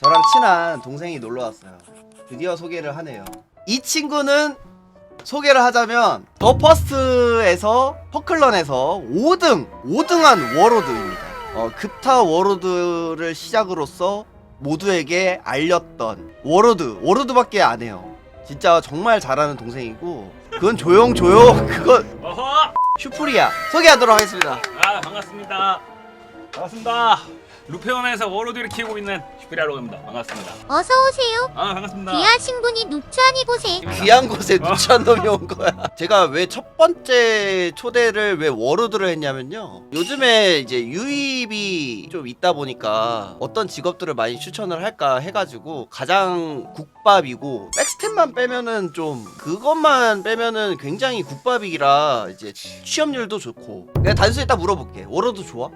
저랑 친한 동생이 놀러 왔어요. 드디어 소개를 하네요. 이 친구는 소개를 하자면 더 퍼스트에서 퍼클런에서 5등 5등한 워로드입니다. 어, 급타 워로드를 시작으로서 모두에게 알렸던 워로드 워로드밖에 안 해요. 진짜 정말 잘하는 동생이고 그건 조용 조용 그건 어허! 슈프리아 소개하도록 하겠습니다. 아 반갑습니다. 반갑습니다. 루페온에서 워로드를 키우고 있는 슈피리아로 합니다. 반갑습니다. 어서 오세요. 아 반갑습니다. 귀하신 분이 누추한 이곳에 귀한 곳에 누추한 놈이 온 거야. 제가 왜 첫 번째 초대를 왜 워로드를 했냐면요. 요즘에 이제 유입이 좀 있다 보니까 어떤 직업들을 많이 추천을 할까 해가지고 가장 국밥이고 백스텝만 빼면은 좀 그것만 빼면은 굉장히 국밥이라 이제 취업률도 좋고. 내가 단순히 딱 물어볼게. 워로드 좋아?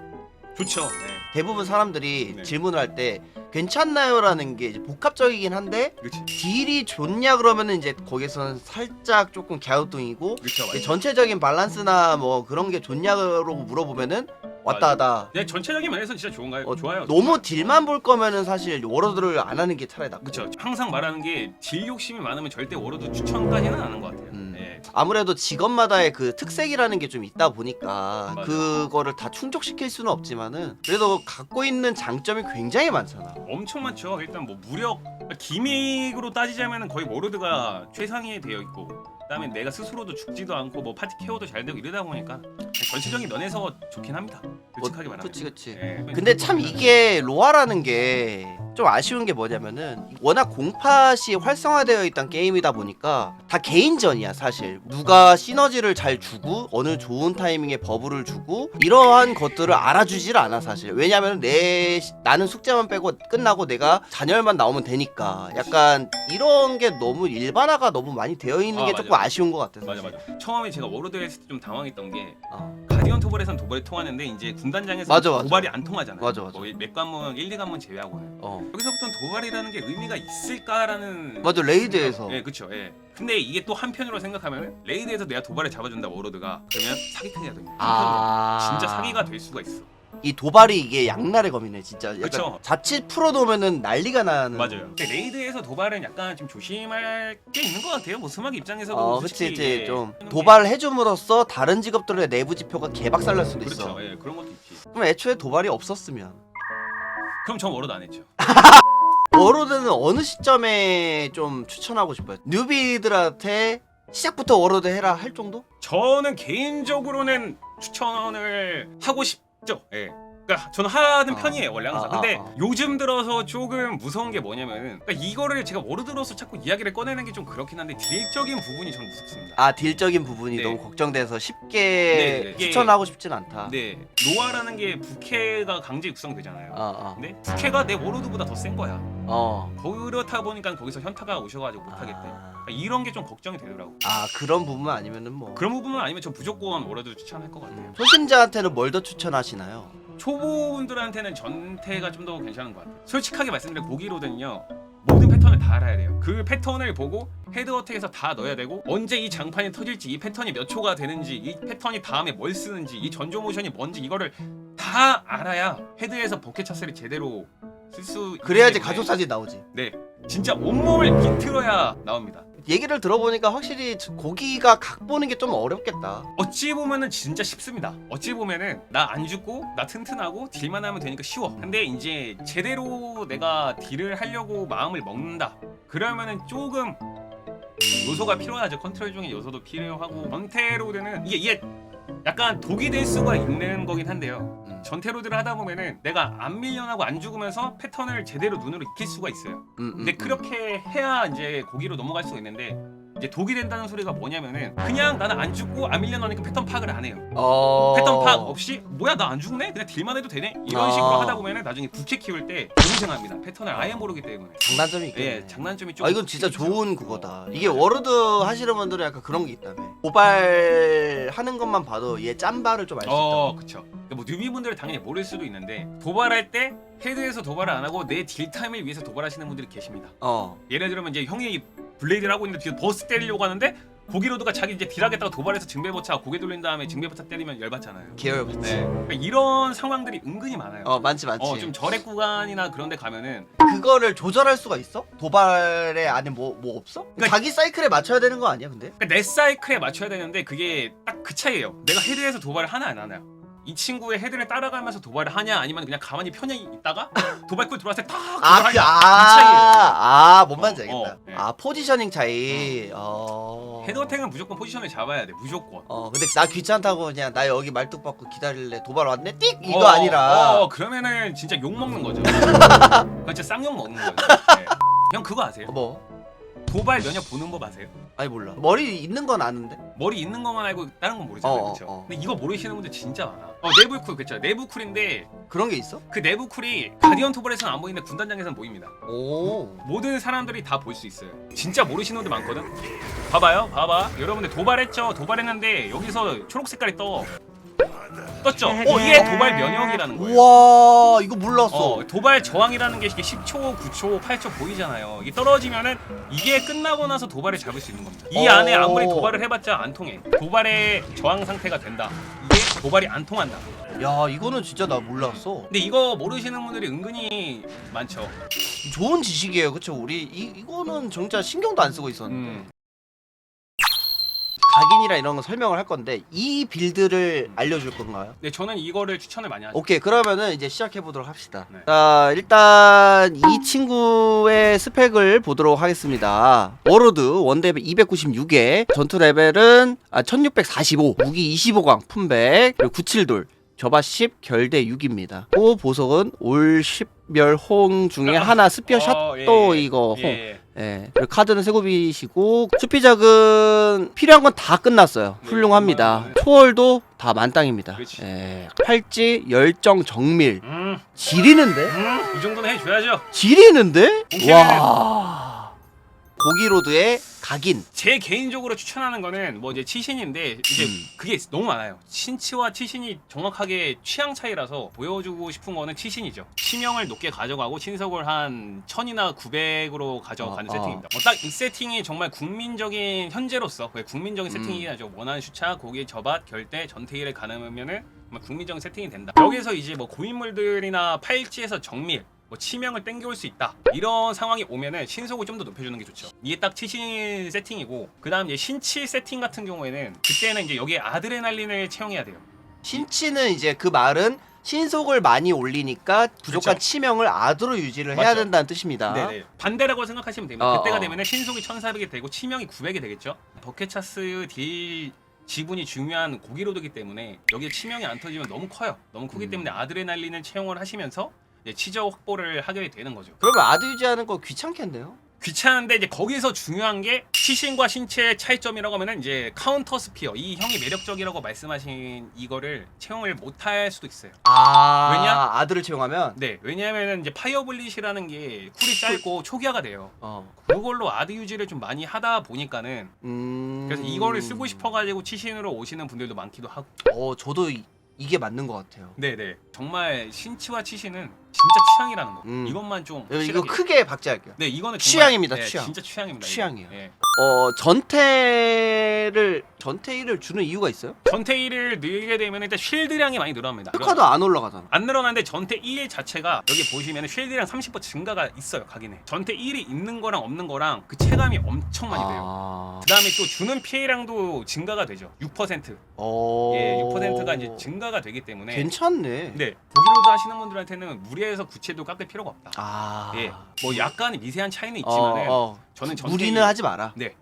좋죠. 네. 대부분 사람들이 네. 질문을 할 때 괜찮나요라는 게 이제 복합적이긴 한데 그렇지. 딜이 좋냐 그러면은 이제 거기서는 살짝 조금 갸우뚱이고 그렇죠. 이제 전체적인 밸런스나 뭐 그런 게 좋냐고 물어보면은 왔다 하다 네 전체적인 면에서 진짜 좋은가요? 어, 좋아요. 너무 딜만 볼 거면은 사실 워러드를 안 하는 게 차라리 낫고 그렇죠. 항상 말하는 게딜 욕심이 많으면 절대 워로드 추천까지는 안 하는 것 같아요. 음. 네. 아무래도 직업마다의 그 특색이라는 게 좀 있다 보니까 맞아. 그거를 다 충족시킬 수는 없지만은 그래도 갖고 있는 장점이 굉장히 많잖아 엄청 많죠. 일단 뭐 무력 기믹으로 따지자면 거의 워로드가 최상위에 되어 있고 그다음에 내가 스스로도 죽지도 않고 뭐 파티 케어도 잘 되고 이러다 보니까 전체적인 면에서 좋긴 합니다. 솔직하게 말하면. 그치 그치 예. 근데 참 이게 로아라는 게 좀 아쉬운 게 뭐냐면은 워낙 공팟이 활성화되어 있던 게임이다 보니까 다 개인전이야 사실 누가 시너지를 잘 주고 어느 좋은 타이밍에 버블을 주고 이러한 것들을 알아주질 않아 사실 왜냐면 내 시- 나는 숙제만 빼고 끝나고 내가 잔열만 나오면 되니까 약간 이런 게 너무 일반화가 너무 많이 되어 있는 아, 게 맞아. 조금 아쉬운 것 같아 맞아 사실. 맞아. 처음에 제가 워로드 했을 때 좀 당황했던 게 어. 가디언 토벌에선 도발이 통하는데 이제 군단장에서 맞아, 맞아. 도발이 안 통하잖아요. 맞아, 맞아. 뭐몇 관문 1, 2관문 제외하고는. 어. 여기서부터는 도발이라는 게 의미가 있을까라는 맞아 레이드에서 예, 그렇죠. 예. 근데 이게 또 한편으로 생각하면 레이드에서 내가 도발을 잡아준다 워로드가 그러면 사기꾼이야 됩니다. 아 진짜 사기가 될 수가 있어. 이 도발이 이게 양날의 검이네 진짜 약간 그쵸. 자칫 풀어놓으면은 난리가 나는 맞아요. 근데 레이드에서 도발은 약간 좀 조심할 게 있는 것 같아요. 뭐 스마기 입장에서도 어 그치 솔직히, 그치 예, 좀 하는 게- 도발을 해줌으로써 다른 직업들의 내부 지표가 개박살 날 수도 그렇죠. 있어 예, 그런 것도 있지. 그럼 애초에 도발이 없었으면 그럼 전 워로드 안 했죠. 워로드는 어느 시점에 좀 추천하고 싶어요 뉴비들한테 시작부터 워로드 해라 할 정도? 저는 개인적으로는 추천을 하고 싶 죠. 예. 그러니까 저는 하는 아. 편이에요 원래 항상. 아, 아, 근데 아. 요즘 들어서 조금 무서운 게 뭐냐면은 그러니까 이거를 제가 워르드로서 자꾸 이야기를 꺼내는 게 좀 그렇긴 한데 딜적인 부분이 전 무섭습니다. 아 딜적인 부분이 네. 너무 걱정돼서 쉽게 네, 네. 추천하고 싶진 않다 근데 로아라는 게 부캐가 강제 육성되잖아요. 어 어 근데 부캐가 내 워로드보다 더 센 거야. 어. 그렇다 보니까 거기서 현타가 오셔가지고 못하겠대. 아. 그러니까 이런 게 좀 걱정이 되더라고. 아 그런 부분 아니면은 뭐 그런 부분은 아니면 저 무조건 워로드 추천할 것 같아요. 음. 초심자한테는 뭘 더 추천하시나요? 초보분들한테는 전태가 좀 더 괜찮은 것 같아요. 솔직하게 말씀드리면 보기로는요. 모든 패턴을 다 알아야 돼요. 그 패턴을 보고 헤드 어택에서 다 넣어야 되고 언제 이 장판이 터질지 이 패턴이 몇 초가 되는지 이 패턴이 다음에 뭘 쓰는지 이 전조 모션이 뭔지 이거를 다 알아야 헤드에서 버켓 차스를 제대로 쓸 수 그래야지 가족 사진 나오지 네 진짜 온몸을 비틀어야 나옵니다. 얘기를 들어보니까 확실히 고기가 각 보는 게 좀 어렵겠다. 어찌 보면은 진짜 쉽습니다. 어찌 보면은 나 안 죽고 나 튼튼하고 딜만 하면 되니까 쉬워. 근데 이제 제대로 내가 딜을 하려고 마음을 먹는다. 그러면은 조금 요소가 필요하죠. 컨트롤 중에 요소도 필요하고 전태로드는 이게 이게 약간 독이 될 수가 있는 거긴 한데요. 음. 전태로드를 하다 보면은 내가 안 밀려나고 안 죽으면서 패턴을 제대로 눈으로 익힐 수가 있어요. 음, 음, 근데 음. 그렇게 해야 이제 고기로 넘어갈 수가 있는데 이제 독이 된다는 소리가 뭐냐면은 그냥 나는 안 죽고 안 밀려나니까 패턴 파악을 안 해요. 어... 패턴 파악 없이 뭐야 나 안 죽네? 그냥 딜만 해도 되네? 이런 아. 식으로 하다 보면은 나중에 부캐 키울 때 고생합니다. 패턴을 아예 모르기 때문에. 장단점이 있겠네. 예, 장단점이 좀. 아 이건 진짜 좋은 그거다. 이게 워로드 하시는 분들은 약간 그런 게 있다며. 도발 하는 것만 봐도 얘 짬바를 좀 알 수 있다. 어, 그쵸. 그러니까 뭐 뉴비분들은 당연히 모를 수도 있는데 도발할 때 헤드에서 도발을 안 하고 내 딜 타임을 위해서 도발하시는 분들이 계십니다. 어. 예를 들면 이제 형이 블레이드를 하고 있는데 뒤에 버스 때리려고 하는데 고기로드가 자기 이제 딜하겠다고 도발해서 증배보차 고개 돌린 다음에 증배보차 때리면 열받잖아요. 계열 맞지. 네. 그러니까 이런 상황들이 은근히 많아요. 어 많지 많지. 어, 좀 절액 구간이나 그런 데 가면은 그거를 조절할 수가 있어? 도발에 안에 뭐 뭐 없어? 그러니까- 자기 사이클에 맞춰야 되는 거 아니야 근데? 그러니까 내 사이클에 맞춰야 되는데 그게 딱 그 차이예요. 내가 헤드에서 도발을 하나 안 하나요? 이 친구의 헤드를 따라가면서 도발을 하냐 아니면 그냥 가만히 편히 있다가 도발꾼 들어왔을 때탁 아, 도발하냐 그, 이 아, 차이예요. 아, 뭔 말인지 어, 알겠다. 어, 네. 아, 포지셔닝 차이. 어. 헤드어택은 무조건 포지션을 잡아야 돼 무조건. 어, 근데 나 귀찮다고 그냥 나 여기 말뚝 받고 기다릴래. 도발 왔네? 띡! 이거 어, 아니라. 어, 그러면은 진짜 욕 먹는 거죠. 그건 진짜 쌍욕 먹는 거죠. 네. 형 그거 아세요? 뭐? 도발 면역 보는 법 아세요? 아니, 몰라. 머리 있는 건 아는데? 머리 있는 것만 알고 다른 건 모르잖아요, 어, 그렇죠? 어. 근데 이거 모르시는 분들 진짜 많아. 어 내부 쿨 그렇죠? 내부 쿨인데 그런 게 있어? 그 내부 쿨이 가디언 토벌에서는 안 보이는데 군단장에서는 보입니다. 오. 모든 사람들이 다 볼 수 있어요. 진짜 모르시는 분들 많거든. 봐봐요, 봐봐. 여러분들 도발했죠? 도발했는데 여기서 초록 색깔이 떠. 떴죠? 어, 이게 도발 면역이라는 거예요. 우와, 이거 몰랐어. 어, 도발 저항이라는 게 이게 10초, 9초, 8초 보이잖아요. 이게 떨어지면은 이게 끝나고 나서 도발을 잡을 수 있는 겁니다. 이 어. 안에 아무리 도발을 해봤자 안 통해. 도발의 저항 상태가 된다. 이게 도발이 안 통한다. 야, 이거는 진짜 나 몰랐어. 근데 이거 모르시는 분들이 은근히 많죠. 좋은 지식이에요, 그쵸? 우리 이, 이거는 진짜 신경도 안 쓰고 있었는데. 음. 각인이라 이런 거 설명을 할 건데 이 빌드를 알려줄 건가요? 네, 저는 이거를 추천을 많이 하죠. 오케이 그러면은 이제 시작해 보도록 합시다. 네. 자 일단 이 친구의 스펙을 보도록 하겠습니다. 워로드 원대벨 296에 전투 레벨은 아, 1645 무기 25강 품백 그리고 97돌 저바 10 결대 6입니다. 또 보석은 올 10멸 홍 중에 하나 스피어샷 어, 예, 또 예. 이거 홍. 예. 예. 그리고 카드는 세고비시고 수피작은 필요한 건 다 끝났어요. 네, 훌륭합니다. 네. 초월도 다 만땅입니다. 그렇지. 예. 팔찌, 열정, 정밀. 음, 지리는데? 음, 이 정도는 해줘야죠. 지리는데? 오케이. 와. 고기로드의 각인. 제 개인적으로 추천하는 거는 뭐 이제 치신인데 이제 음. 그게 너무 많아요. 신치와 치신이 정확하게 취향 차이라서 보여주고 싶은 거는 치신이죠. 치명을 높게 가져가고 신속을 한 1000이나 900으로 가져가는 어, 세팅입니다. 뭐 딱 이 세팅이 정말 국민적인 현재로서 국민적인 음. 세팅이죠. 원하는 슈차, 고기, 저밭, 결대, 전태일에 가능하면은 국민적인 세팅이 된다. 여기서 이제 뭐 고인물들이나 팔찌에서 정밀 뭐 치명을 땡겨올 수 있다 이런 상황이 오면은 신속을 좀 더 높여주는 게 좋죠 이게 딱 치신 세팅이고 그 다음 이제 신치 세팅 같은 경우에는 그때는 이제 여기에 아드레날린을 채용해야 돼요 신치는 이제 그 말은 신속을 많이 올리니까 부족한 그렇죠. 치명을 아드로 유지를 해야 맞죠. 된다는 뜻입니다. 네네 반대라고 생각하시면 됩니다 어, 그때가 어. 되면은 신속이 1400이 되고 치명이 900이 되겠죠 버켓차스 딜 지분이 중요한 고기로드기 때문에 여기에 치명이 안 터지면 너무 커요 너무 크기 음. 때문에 아드레날린을 채용을 하시면서 이제 치저 확보를 하게 되는 거죠 그러면 아드 유지하는 거 귀찮겠네요. 귀찮은데 이제 거기서 중요한 게 시신과 신체의 차이점이라고 하면은 이제 카운터 스피어 이 형이 매력적이라고 말씀하신 이거를 채용을 못 할 수도 있어요. 아 왜냐? 아드를 채용하면 네, 왜냐하면은 이제 파이어블릿이라는 게 쿨이 짧고 초기화가 돼요. 어. 그걸로 아드 유지를 좀 많이 하다 보니까는 음. 그래서 이거를 쓰고 싶어가지고 치신으로 오시는 분들도 많기도 하고. 어 저도 이, 이게 맞는 것 같아요. 네, 네. 정말 신치와 치신은 진짜 취향이라는 거. 음. 이것만 좀 이거 확실하게- 크게 박제할게요. 네, 이거는 정말- 취향입니다, 네, 취향. 진짜 취향입니다. 이거. 취향이에요. 예. 어 전태를 전태일을 주는 이유가 있어요? 전태 1을 늘게 되면 일단 쉴드량이 많이 늘어납니다. 특화도 안 올라가잖아. 안 늘어나는데 전태 1 자체가 여기 보시면 쉴드량 30% 증가가 있어요 각인에 전태 1이 있는 거랑 없는 거랑 그 체감이 엄청 많이 돼요 아. 그 다음에 또 주는 피해량도 증가가 되죠 6% 어. 예, 6%가 이제 증가가 되기 때문에 괜찮네. 네 보기로드 하시는 분들한테는 무리해서 구체도 깎을 필요가 없다 아. 예, 뭐 약간 미세한 차이는 어, 있지만 은 어. 저는 전태 무리는 1 하지 마라. 네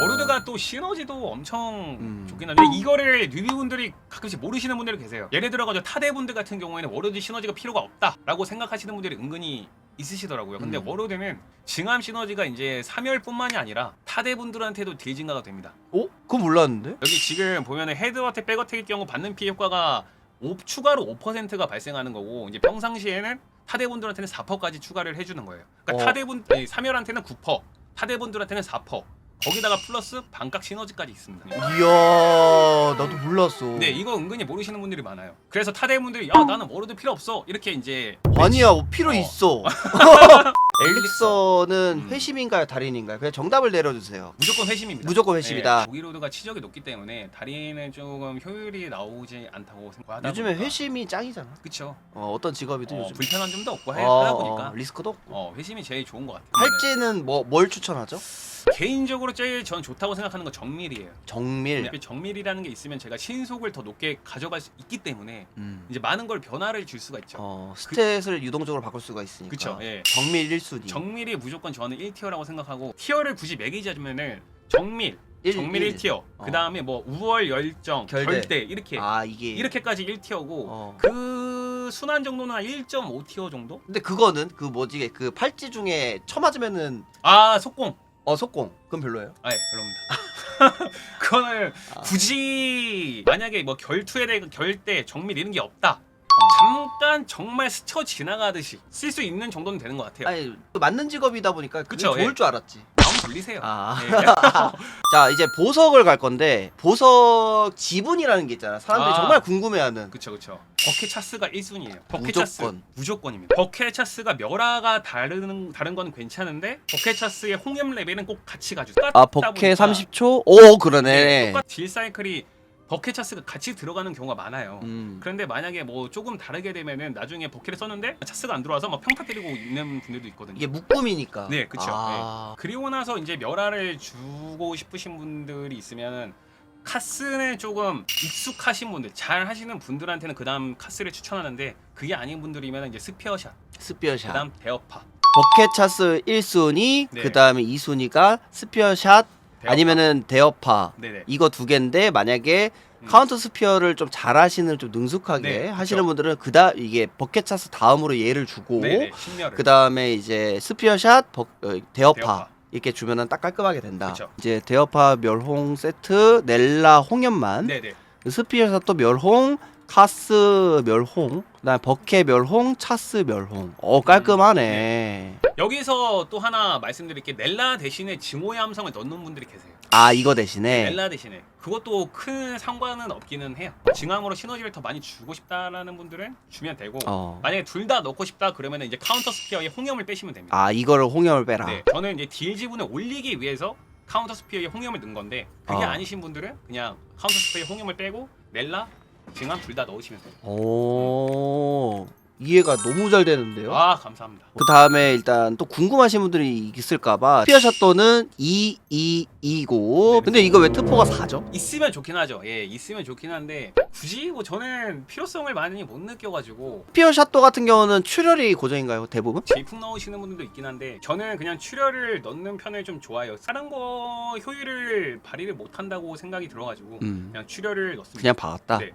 워르드가 또 시너지도 엄청 음. 좋긴 한데 이거를 뉴비분들이 가끔씩 모르시는 분들이 계세요 예를 들어가지고 타대분들 같은 경우에는 워르드 시너지가 필요가 없다라고 생각하시는 분들이 은근히 있으시더라고요 근데 음. 워르드는 증암 시너지가 이제 3열뿐만이 아니라 타대분들한테도 딜 증가가 됩니다 어? 그거 몰랐는데? 여기 지금 보면은 헤드어택 백어택일 경우 받는 피해 효과가 5, 추가로 5%가 발생하는 거고 이제 평상시에는 타대분들한테는 4%까지 추가를 해주는 거예요 그러니까 어. 타대분 3열한테는 9% 타대분들한테는 4% 거기다가 플러스 반각 시너지까지 있습니다 이야, 나도 몰랐어. 네, 이거 은근히 모르시는 분들이 많아요. 그래서 타대분들이 야 나는 워로드 필요 없어 이렇게 이제 아니야, 필요 어. 있어. 엘릭서는 음. 회심인가요, 달인인가요? 그냥 정답을 내려주세요. 무조건 회심입니다. 무조건 회심이다. 네, 고기로드가 치적이 높기 때문에 달인은 조금 효율이 나오지 않다고 생각하다 요즘에 보니까. 회심이 짱이잖아. 그쵸 어, 어떤 직업이든 어, 요즘. 불편한 점도 없고 하- 어, 하다 보니까 어, 리스크도 없고. 어, 회심이 제일 좋은 것 같아요 팔찌는 뭐 뭘 추천하죠? 네. 개인적으로 제일 전 좋다고 생각하는 건 정밀이에요 정밀. 그 정밀이라는 게 있으면 제가 신속을 더 높게 가져갈 수 있기 때문에 음. 이제 많은 걸 변화를 줄 수가 있죠 어, 스탯을 유동적으로 바꿀 수가 있으니까. 그쵸 예. 정밀 1순위. 정밀이 무조건 저는 1티어라고 생각하고 티어를 굳이 매기자면은 정밀 정밀 1티어 어. 그 다음에 뭐 우월 열정 결대. 결대, 이렇게 아, 이게 이렇게까지 1티어고 어. 그 순환 정도는 한 1.5티어 정도? 근데 그거는 그 뭐지? 그 팔찌 중에 쳐맞으면은 아 속공 어, 속공. 그건 별로예요. 아 예, 별로입니다. 그거는 아. 굳이 만약에 뭐 결투에 대해 결대 정밀 이런 게 없다. 어. 잠깐 정말 스쳐 지나가듯이 쓸 수 있는 정도는 되는 것 같아요. 아니, 또 맞는 직업이다 보니까 그게 그쵸, 좋을 예. 줄 알았지. 돌리세요. 아. 예. 자, 이제 보석을 갈 건데 보석 지분이라는 게 있잖아. 사람들이 아. 정말 궁금해하는. 그쵸 그쵸. 버켓 차스가 1순위예요. 버켓 차스 무조건. 무조건입니다. 버켓 차스가 멸화가 다른 다른 건 괜찮은데 버켓 차스의 홍염 레벨은 꼭 같이 가죠. 아, 버켓 30초? 오, 그러네. 똑같 딜 사이클이 버켓 차스가 같이 들어가는 경우가 많아요. 음. 그런데 만약에 뭐 조금 다르게 되면은 나중에 버켓을 썼는데 차스가 안 들어와서 막 평타 때리고 있는 분들도 있거든요. 이게 묶음이니까. 네, 그쵸. 아. 그리고 나서 이제 멸화를 주고 싶으신 분들이 있으면 카스는 조금 익숙하신 분들, 잘 하시는 분들한테는 그다음 카스를 추천하는데 그게 아닌 분들이면 이제 스피어샷, 스피어샷. 그다음 대어파, 버켓 차스 1순위, 네. 그다음에 2순위가 스피어샷 대어파. 아니면은 대어파. 네네. 이거 두 개인데 만약에 음. 카운터 스피어를 좀 잘하시는 좀 능숙하게 네, 하시는 그쵸. 분들은 그다 이게 버켓 차스 다음으로 얘를 주고 네네. 신멸을. 그다음에 이제 스피어 샷 버, 어, 대어파, 대어파. 이렇게 주면은 딱 깔끔하게 된다. 그쵸. 이제 대어파 멸홍 세트 넬라 홍연만 네네. 스피어샷 또 멸홍 카스 멸홍 그다음 버켓 멸홍 차스 멸홍 어 깔끔하네. 여기서 또 하나 말씀드릴 게 넬라 대신에 증오의 함성을 넣는 분들이 계세요. 아 이거 대신에 넬라 대신에 그것도 큰 상관은 없기는 해요. 증함으로 시너지를 더 많이 주고 싶다라는 분들은 주면 되고 어. 만약에 둘 다 넣고 싶다 그러면 이제 카운터 스피어에 홍염을 빼시면 됩니다. 아 이거를 홍염을 빼라. 네, 저는 이제 딜 지분을 올리기 위해서 카운터 스피어에 홍염을 넣은 건데 그게 어. 아니신 분들은 그냥 카운터 스피어에 홍염을 빼고 넬라, 증함 둘다 넣으시면 돼요. 오 이해가 너무 잘 되는데요. 아 감사합니다. 그 다음에 일단 또 궁금하신 분들이 있을까봐 스피어 샷도는 2, 2, 2고 네. 근데 이거 왜 트포가 4죠? 있으면 좋긴 하죠. 예, 있으면 좋긴 한데 굳이 뭐 저는 필요성을 많이 못 느껴가지고 스피어 샷도 같은 경우는 출혈이 고정인가요 대부분? 제이풍 넣으시는 분들도 있긴 한데 저는 그냥 출혈을 넣는 편을 좀 좋아해요. 다른 거 효율을 발휘를 못 한다고 생각이 들어가지고 음 그냥 출혈을 넣습니다. 그냥 박았다. 네,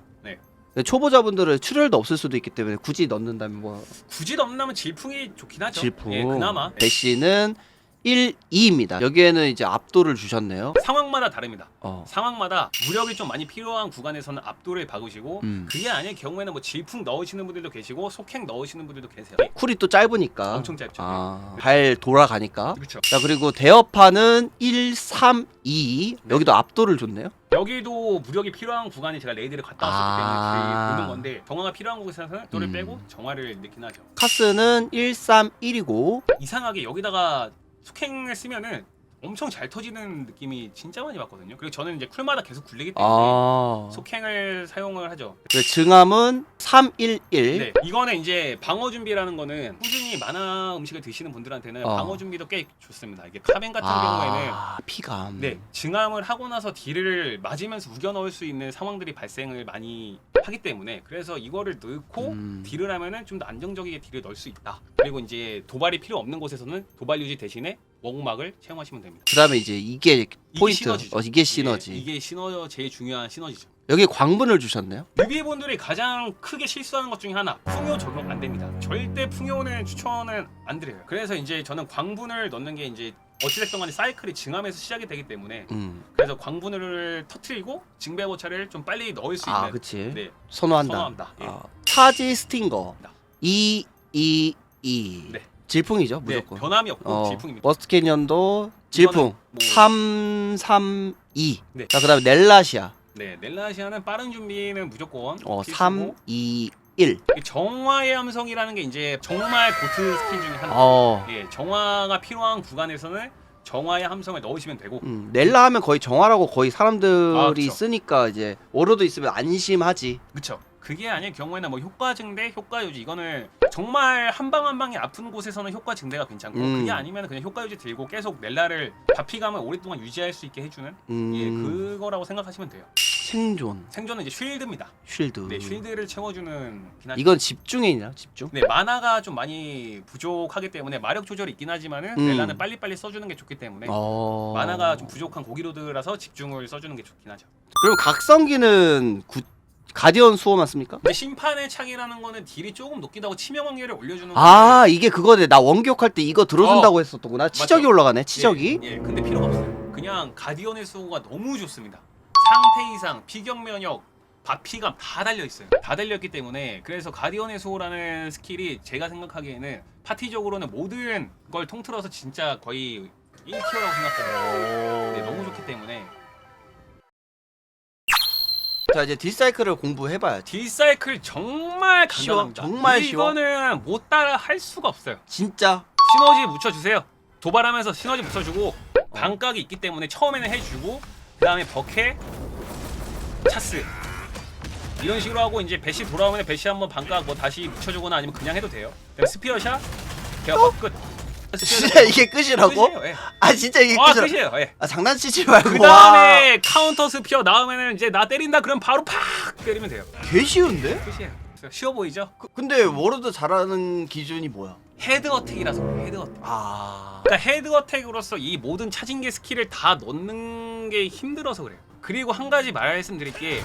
초보자분들은 출혈도 없을 수도 있기 때문에 굳이 넣는다면 뭐 굳이 넣는다면 질풍이 좋긴 하죠. 질풍 예, 그나마 대시는 1, 2입니다. 여기에는 이제 압도를 주셨네요. 상황마다 다릅니다. 어. 상황마다 무력이 좀 많이 필요한 구간에서는 압도를 박으시고 음. 그게 아닐 경우에는 뭐 질풍 넣으시는 분들도 계시고 속행 넣으시는 분들도 계세요. 쿨이 또 짧으니까 엄청 짧죠. 아, 잘 돌아가니까. 그렇죠. 자 그리고 대어파는 1, 3, 2 네. 여기도 압도를 줬네요. 여기도 무력이 필요한 구간에 제가 레이드를 갔다 왔었기 아. 때문에 보는 건데 정화가 필요한 곳에서는 또를 음. 빼고 정화를 넣긴 하죠. 카스는 1, 3, 1이고 이상하게 여기다가 속행을 쓰면은 엄청 잘 터지는 느낌이 진짜 많이 받거든요. 그리고 저는 이제 쿨마다 계속 굴리기 때문에 아. 속행을 사용을 하죠. 그 증함은 3, 1, 1. 네, 이거는 이제 방어 준비라는 거는 꾸준히 만화 음식을 드시는 분들한테는 어. 방어 준비도 꽤 좋습니다. 이게 카벤 같은 경우에는 아, 피감. 네 증암을 하고 나서 딜을 맞으면서 우겨 넣을 수 있는 상황들이 발생을 많이 하기 때문에 그래서 이거를 넣고 음. 딜을 하면은 좀 더 안정적이게 딜을 넣을 수 있다. 그리고 이제 도발이 필요 없는 곳에서는 도발 유지 대신에 원막을 채용하시면 됩니다. 그다음에 이제 이게 포인트. 시너지죠. 어, 이게 시너지. 이게, 이게 시너 제일 중요한 시너지죠. 여기 광분을 주셨네요. 유비분들이 가장 크게 실수하는 것 중에 하나 풍요 적용 안 됩니다. 절대 풍요는 추천은 안 드려요. 그래서 이제 저는 광분을 넣는 게 이제 어찌됐든 간에 사이클이 증함에서 시작이 되기 때문에 음. 그래서 광분을 터트리고 징배보차를 좀 빨리 넣을 수 있는 아, 그치. 네, 선호한다. 선호한다. 예. 아, 차지 스팅거. 나. 2, 2, 2. 네. 질풍이죠, 네, 무조건. 변함이 없고 어, 질풍입니다. 버스트 캐년도 질풍. 뭐- 3, 3, 2. 네. 자, 그다음에 넬라시아. 네, 넬라시아는 빠른 준비는 무조건 어, 필수고 3, 2, 1. 이 정화의 함성이라는 게 이제 정말 고트 스킬 중에 하나. 어. 예, 정화가 필요한 구간에서는 정화의 함성을 넣으시면 되고 음, 넬라 하면 거의 정화라고 거의 사람들이 아, 그쵸. 쓰니까 이제 워로드 있으면 안심하지. 그쵸 그게 아닐 경우에는 뭐 효과 증대, 효과 유지 이거는 정말 한 방 한 방이 아픈 곳에서는 효과 증대가 괜찮고 음. 그게 아니면 그냥 효과 유지 들고 계속 넬라를 바피감을 오랫동안 유지할 수 있게 해주는 음, 예 그거라고 생각하시면 돼요 생존, 생존은 이제 쉴드입니다 쉴드. 네 쉴드를 채워주는 기나 이건 집중이냐 집중? 네 마나가 좀 많이 부족하기 때문에 마력 조절이 있긴 하지만은 음. 넬라는 빨리빨리 써주는 게 좋기 때문에 어. 마나가 좀 부족한 고기로드라서 집중을 써주는 게 좋긴 하죠 그럼 각성기는 구... 가디언 수호만 씁니까? 근데 심판의 창이라는 거는 딜이 조금 높기도 하고 치명 확률을 올려주는 아 이게 그거네. 나 원격할 때 이거 들어준다고 했었더구나. 치적이 맞죠? 올라가네. 치적이. 예, 예, 근데 필요가 없어요. 그냥 가디언의 수호가 너무 좋습니다. 상태 이상, 피격 면역, 바피감 다 달려 있어요. 다 달려 있기 때문에 그래서 가디언의 수호라는 스킬이 제가 생각하기에는 파티적으로는 모든 걸 통틀어서 진짜 거의 1티어라고 생각해요. 네, 너무 좋기 때문에 자 이제 딜사이클을 공부해봐야지. 딜사이클 정말 쉬워? 간단합니다. 정말 쉬워? 이거는 못 따라 할 수가 없어요. 진짜. 시너지 묻혀주세요. 도발하면서 시너지 묻혀주고 반각이 있기 때문에 처음에는 해주고 그 다음에 버케 차스 이런 식으로 하고 이제 배시 돌아오면 배시 한번 반각 뭐 다시 묻혀주거나 아니면 그냥 해도 돼요. 그다음에 스피어샷 대화 끝. 진짜 이게 끝이라고? 끝이에요. 예. 아 진짜 이게 아 끝이라. 끝이에요. 예. 아 장난치지 말고. 그 와. 다음에 카운터 스피어 나오면은 이제 나 때린다 그럼 바로 팍 때리면 돼요. 개 쉬운데? 끝이에요. 쉬워 보이죠? 그, 근데 워로드 잘하는 기준이 뭐야? 헤드 어택이라서 그래요, 헤드 어택. 아. 그러니까 헤드 어택으로서 이 모든 차징계 스킬을 다 넣는 게 힘들어서 그래요. 그리고 한 가지 말씀드릴 게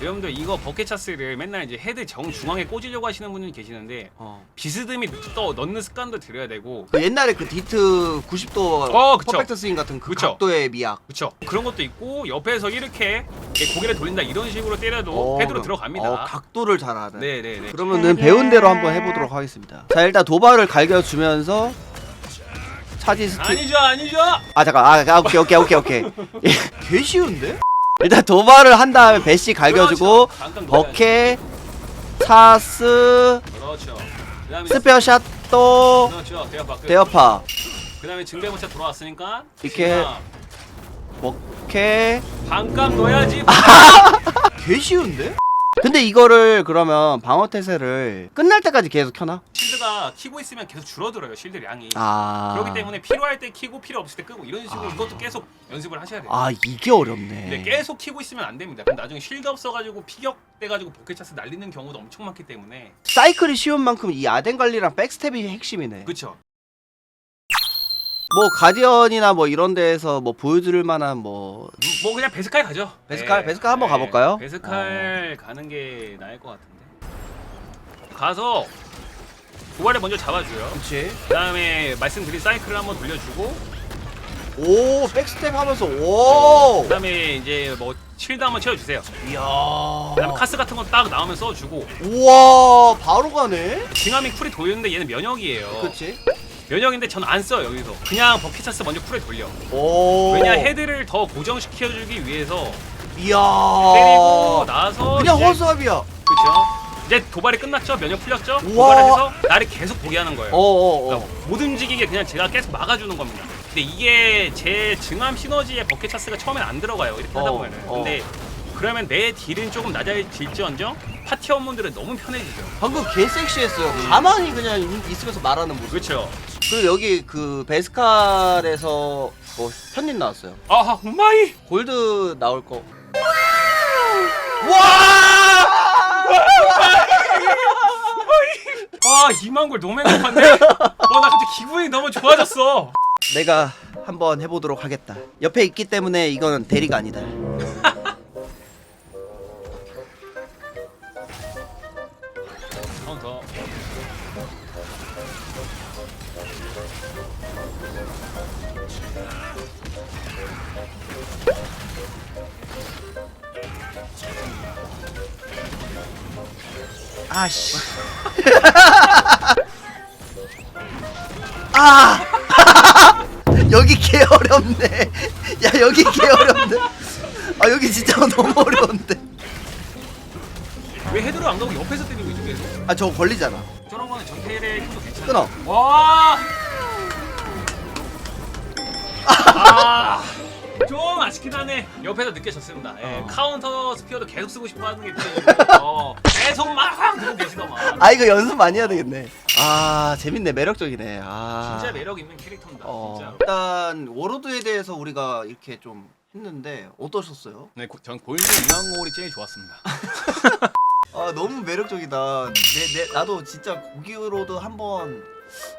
여러분들 이거 버켓 차스를 맨날 이제 헤드 정 중앙에 꽂으려고 하시는 분이 계시는데 어. 비스듬히 또 넣는 습관도 들여야 되고 그 옛날에 그 디트 90도 어, 그쵸. 퍼펙트 스윙 같은 그 그쵸. 각도의 미학. 그쵸 그런 것도 있고 옆에서 이렇게 고개를 돌린다 이런 식으로 때려도 어, 헤드로. 들어갑니다. 어, 각도를 잘 알아. 네네네. 그러면은 배운 대로 한번 해보도록 하겠습니다. 자 일단 도발을 갈겨주면서 차지 스킬. 아니죠 아니죠. 아 잠깐. 아 아, 오케이 오케이 오케이 오케이. 예, 개 쉬운데? 일단 도발을 한 다음에 배시 갈겨주고 그렇죠. 버케, 차스, 그렇죠. 그다음에 스페어샷 또 그렇죠. 바꿔. 대어파, 그다음에 증배모차 돌아왔으니까 이렇게 버케. 반값 넣어야지. 개 쉬운데? 근데 이거를 그러면 방어 태세를 끝날 때까지 계속 켜놔? 실드가 키고 있으면 계속 줄어들어요 실드 량이 아. 그렇기 때문에 필요할 때 키고 필요 없을 때 끄고 이런 식으로 아. 이것도 계속 연습을 하셔야 돼요 아 이게 어렵네. 근데 계속 키고 있으면 안 됩니다 그럼 나중에 실드 없어가지고 피격 돼가지고 버켓차스 날리는 경우도 엄청 많기 때문에 사이클이 쉬운 만큼 이 아덴 관리랑 백스텝이 핵심이네. 그쵸 뭐 가디언이나 뭐 이런 데에서 뭐 보여줄 만한 뭐 뭐 그냥 베스칼 가죠 베스칼? 베스칼 한번 가볼까요? 베스칼 가는 게 나을 것 같은데 가서 도발을 먼저 잡아줘요 그렇지. 그 다음에 말씀드린 사이클을 한번 돌려주고 오 백스텝 하면서 오. 그 다음에 이제 뭐 실드 한번 채워주세요 이야. 그 다음에 카스 같은 거 딱 나오면 써주고 우와 바로 가네. 징함이 쿨이 돌리는데 얘는 면역이에요. 그렇지. 면역인데 전 안 써요 여기서. 그냥 버킷차스 먼저 쿨에 돌려. 오. 왜냐 헤드를 더 고정시켜주기 위해서 이야. 때리고 나서 그냥 이제, 허수아비야. 그쵸? 이제 도발이 끝났죠? 면역 풀렸죠? 우와. 도발을 해서 나를 계속 보게 하는 거예요. 어어 그러니까 어. 못 움직이게 그냥 제가 계속 막아주는 겁니다. 근데 이게 제 증함 시너지에 버킷차스가 처음엔 안 들어가요. 이렇게 하다 어, 보면은. 어. 근데 그러면 내 딜은 조금 낮아질지언정 파티 원분들은 너무 편해지죠. 방금 개 섹시했어요. 가만히 그냥 있- 있으면서 말하는 모습. 그렇죠. 그리고 여기 그 베스칼에서 뭐 편님 나왔어요. 아하 마이 골드 나올 거. 와! 아 2만 골 너무 행복한데? 어나 갑자기 기분이 너무 좋아졌어 내가 한번 해보도록 하겠다. 옆에 있기 때문에 이거는 대리가 아니다. 카운터 아씨. 아! 여기 개 어렵네. 야 여기 개 어렵네. 아 여기 진짜 너무 어려운데. 왜 헤드로 안 가고 옆에서 때리고 계속? 아 저거 걸리잖아 저런 거는 전태일의 힘도 괜찮아. 끊어 와. 아. 좀 아쉽긴 하네. 옆에서 느껴졌습니다. 예, 어. 카운터 스피어도 계속 쓰고 싶어 하는 게 어, 계속 막 들고 계시더만. 아 이거 연습 많이 해야 되겠네 아 재밌네 매력적이네 아 진짜 매력 있는 캐릭터입니다. 어, 진짜. 일단 워로드에 대해서 우리가 이렇게 좀 했는데 어떠셨어요? 네, 고- 전 골드 이왕골이 제일 좋았습니다. 아 너무 매력적이다. 내, 내 나도 진짜 고기로드 한번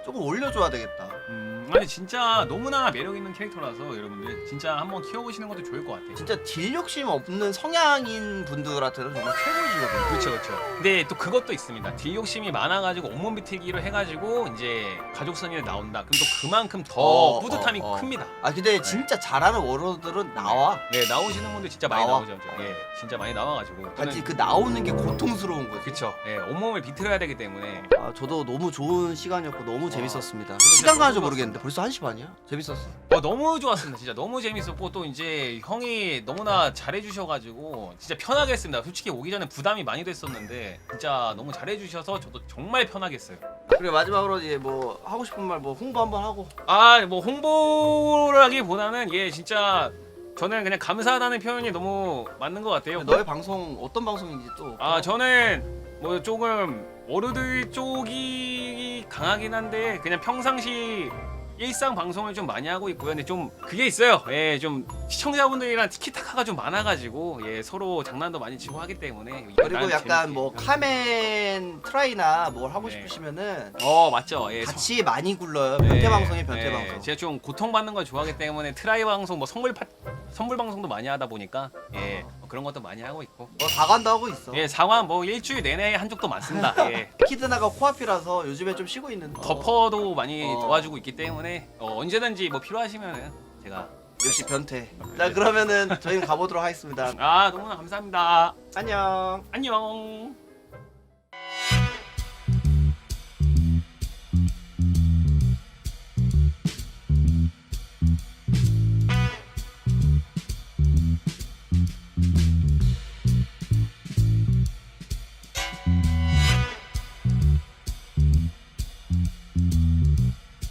조금 올려줘야 되겠다. 음, 아니 진짜 너무나 매력 있는 캐릭터라서 여러분들 진짜 한번 키워보시는 것도 좋을 것 같아요. 진짜 딜 욕심 없는 성향인 분들한테는 정말 최고지거든요. 그렇죠, 그렇죠. 근데 또 그것도 있습니다. 딜 욕심이 많아가지고 온몸 비틀기로 해가지고 이제 가족선이 나온다. 그럼 또 그만큼 더 어, 뿌듯함이 어, 어. 큽니다. 아 근데 진짜 잘하는 워로드들은 나와. 네, 나오시는 분들 진짜 많이 나와. 나오죠. 예, 진짜 많이 나와가지고. 같이 그 나오는 게 고통스러운 거지. 그쵸. 예, 온몸을 비틀어야 되기 때문에. 아 저도 너무 좋은 시간이었고 너무 재밌었습니다. 진짜 시간 가는 줄 모르겠는데 벌써 1시 반이야? 재밌었어. 어, 너무 좋았습니다. 진짜 너무 재밌었고 또 이제 형이 너무나 잘해주셔가지고 진짜 편하게 했습니다. 솔직히 오기 전에 부담이 많이 됐었는데 진짜 너무 잘해주셔서 저도 정말 편하게 했어요. 그리고 마지막으로 이제 뭐 하고 싶은 말 뭐 홍보 한번 하고. 아 뭐 홍보라기보다는 예 진짜 저는 그냥 감사하다는 표현이 너무 맞는 것 같아요. 너의 방송 어떤 방송인지 또. 아 저는 뭐 조금 워로드 쪽이 강하긴 한데 그냥 평상시 일상 방송을 좀 많이 하고 있고요. 근데 좀 그게 있어요. 예, 좀 시청자분들이랑 티키타카가 좀 많아가지고 예 서로 장난도 많이 치고 하기 때문에 그리고 약간 뭐 카멘 트라이나 뭘 하고 네. 싶으시면은 어 맞죠. 예, 같이 많이 굴러요. 네, 변태 방송이 변태 네, 방송. 제가 좀 고통받는 걸 좋아하기 때문에 트라이 방송 뭐 선물 파, 선물 방송도 많이 하다 보니까 예 뭐 그런 것도 많이 하고 있고 뭐 다관도 하고 있어. 예 상황 뭐 일주일 내내 한 적도 많습니다. 예. 키드나가 코앞이라서 요즘에 좀 쉬고 있는. 덮어도 많이 어. 도와주고 있기 때문에 어, 언제든지 뭐 필요하시면은 제가 역시 변태. 자 그러면은 저희는 가보도록 하겠습니다. 아 너무나 감사합니다. 안녕. 안녕.